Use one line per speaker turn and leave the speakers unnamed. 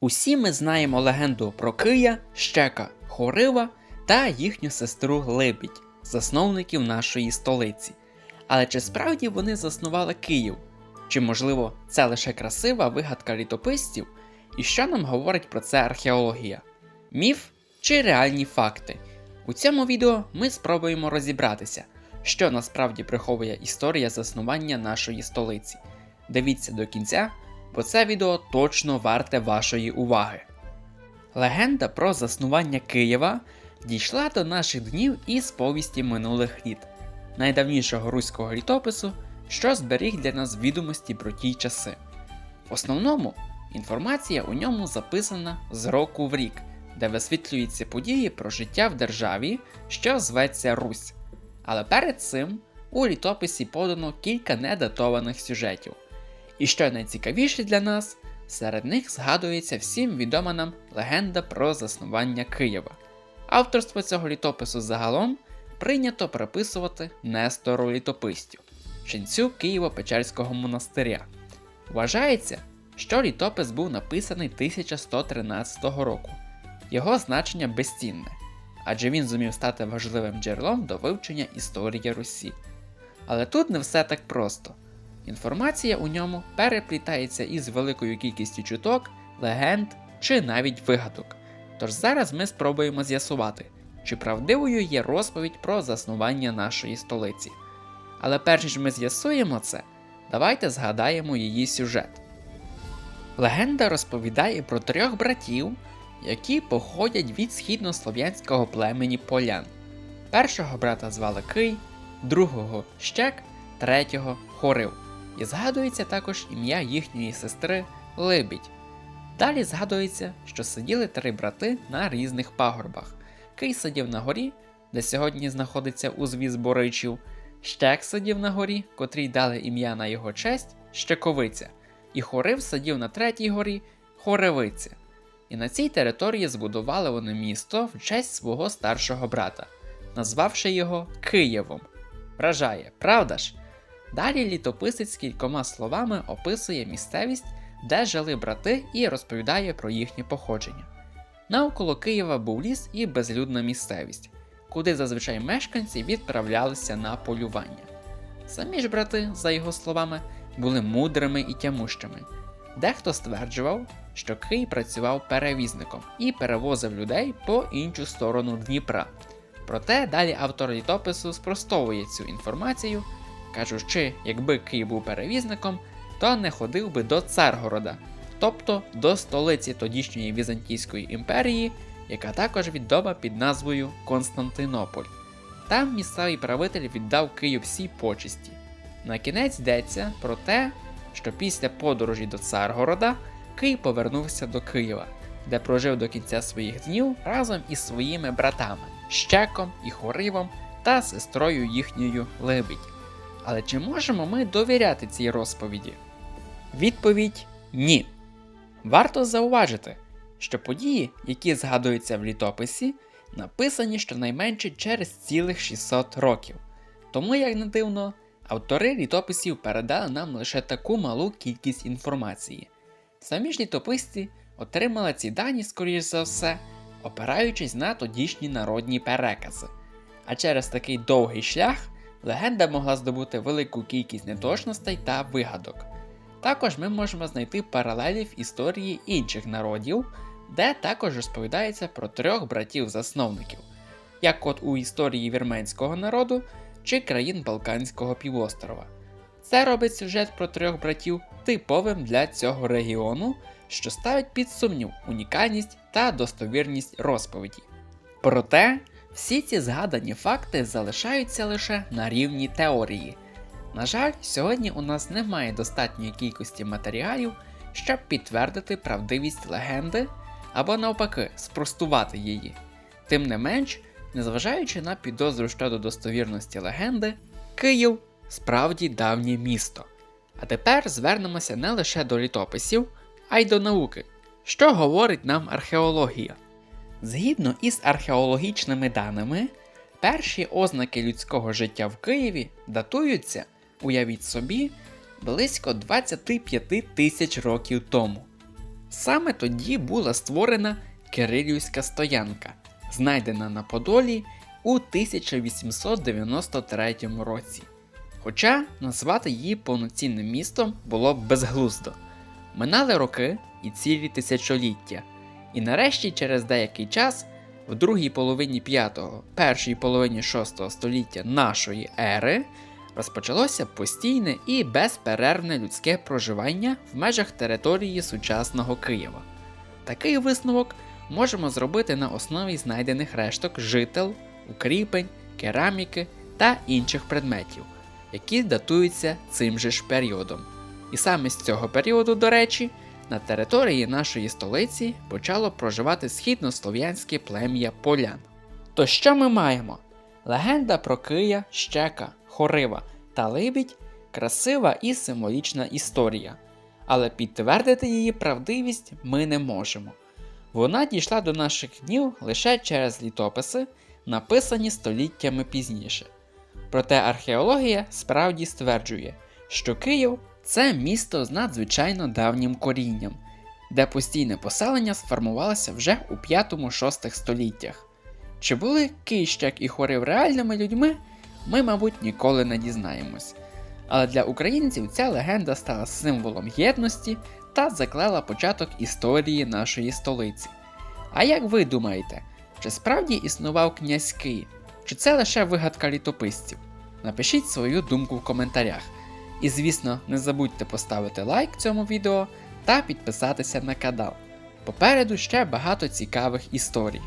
Усі ми знаємо легенду про Кия, Щека, Хорива та їхню сестру Либідь, засновників нашої столиці. Але чи справді вони заснували Київ? Чи можливо це лише красива вигадка літописців? І що нам говорить про це археологія? Міф чи реальні факти? У цьому відео ми спробуємо розібратися, що насправді приховує історія заснування нашої столиці. Дивіться до кінця, бо це відео точно варте вашої уваги. Легенда про заснування Києва дійшла до наших днів із повісті минулих літ, найдавнішого руського літопису, що зберіг для нас відомості про ті часи. В основному інформація у ньому записана з року в рік, де висвітлюються події про життя в державі, що зветься Русь. Але перед цим у літописі подано кілька недатованих сюжетів. І що найцікавіше для нас, серед них згадується всім відома нам легенда про заснування Києва. Авторство цього літопису загалом прийнято приписувати Нестору літописцю, ченцю Києво-Печерського монастиря. Вважається, що літопис був написаний 1113 року. Його значення безцінне, адже він зумів стати важливим джерелом до вивчення історії Русі. Але тут не все так просто. Інформація у ньому переплітається із великою кількістю чуток, легенд чи навіть вигадок. Тож зараз ми спробуємо з'ясувати, чи правдивою є розповідь про заснування нашої столиці. Але перш ніж ми з'ясуємо це, давайте згадаємо її сюжет. Легенда розповідає про трьох братів, які походять від східнослов'янського племені полян. Першого брата звали Кий, другого Щек, третього Хорив. І згадується також ім'я їхньої сестри Либідь. Далі згадується, що сиділи три брати на різних пагорбах. Кий сидів на горі, де сьогодні знаходиться узвіз Боричів, Щек сидів на горі, котрій дали ім'я на його честь Щековиця, і Хорив сидів на третій горі Хоревиця. І на цій території збудували вони місто в честь свого старшого брата, назвавши його Києвом. Вражає, правда ж? Далі літописець кількома словами описує місцевість, де жили брати, і розповідає про їхнє походження. Навколо Києва був ліс і безлюдна місцевість, куди зазвичай мешканці відправлялися на полювання. Самі ж брати, за його словами, були мудрими і тямущими. Дехто стверджував, що Кий працював перевізником і перевозив людей по іншу сторону Дніпра. Проте далі автор літопису спростовує цю інформацію, кажучи, якби Кий був перевізником, то не ходив би до Царгорода, тобто до столиці тодішньої Візантійської імперії, яка також відома під назвою Константинополь. Там місцевий правитель віддав Кию всі почесті. На кінець йдеться про те, що після подорожі до Царгорода Кий повернувся до Києва, де прожив до кінця своїх днів разом із своїми братами Щеком і Хоривом та сестрою їхньою Лебідь. Але чи можемо ми довіряти цій розповіді? Відповідь ні. Варто зауважити, що події, які згадуються в літописі, написані щонайменше через цілих 600 років. Тому, як не дивно, автори літописів передали нам лише таку малу кількість інформації. Самі ж літописці отримали ці дані, скоріш за все, опираючись на тодішні народні перекази. А через такий довгий шлях легенда могла здобути велику кількість неточностей та вигадок. Також ми можемо знайти паралелі в історії інших народів, де також розповідається про трьох братів-засновників, як от у історії вірменського народу чи країн Балканського півострова. Це робить сюжет про трьох братів типовим для цього регіону, що ставить під сумнів унікальність та достовірність розповіді. Проте всі ці згадані факти залишаються лише на рівні теорії. На жаль, сьогодні у нас немає достатньої кількості матеріалів, щоб підтвердити правдивість легенди або навпаки спростувати її. Тим не менш, незважаючи на підозру щодо достовірності легенди, Київ справді давнє місто. А тепер звернемося не лише до літописів, а й до науки, що говорить нам археологія. Згідно із археологічними даними, перші ознаки людського життя в Києві датуються, уявіть собі, близько 25 тисяч років тому. Саме тоді була створена Кирилівська стоянка, знайдена на Подолі у 1893 році. Хоча назвати її повноцінним містом було б безглуздо. Минали роки і цілі тисячоліття, і нарешті через деякий час, в другій половині 5-го, першій половині 6 століття нашої ери, розпочалося постійне і безперервне людське проживання в межах території сучасного Києва. Такий висновок можемо зробити на основі знайдених решток жител, укріпень, кераміки та інших предметів, які датуються цим же ж періодом. І саме з цього періоду, до речі, на території нашої столиці почало проживати східнослов'янське плем'я полян. То що ми маємо? Легенда про Кия, Щека, Хорива та Либідь красива і символічна історія, але підтвердити її правдивість ми не можемо. Вона дійшла до наших днів лише через літописи, написані століттями пізніше. Проте археологія справді стверджує, що Київ це місто з надзвичайно давнім корінням, де постійне поселення сформувалося вже у 5-6 століттях. Чи були Кийщак і Хорив реальними людьми, ми, мабуть, ніколи не дізнаємось. Але для українців ця легенда стала символом єдності та заклала початок історії нашої столиці. А як ви думаєте, чи справді існував князь Кий, чи це лише вигадка літописців? Напишіть свою думку в коментарях. І звісно, не забудьте поставити лайк цьому відео та підписатися на канал. Попереду ще багато цікавих історій.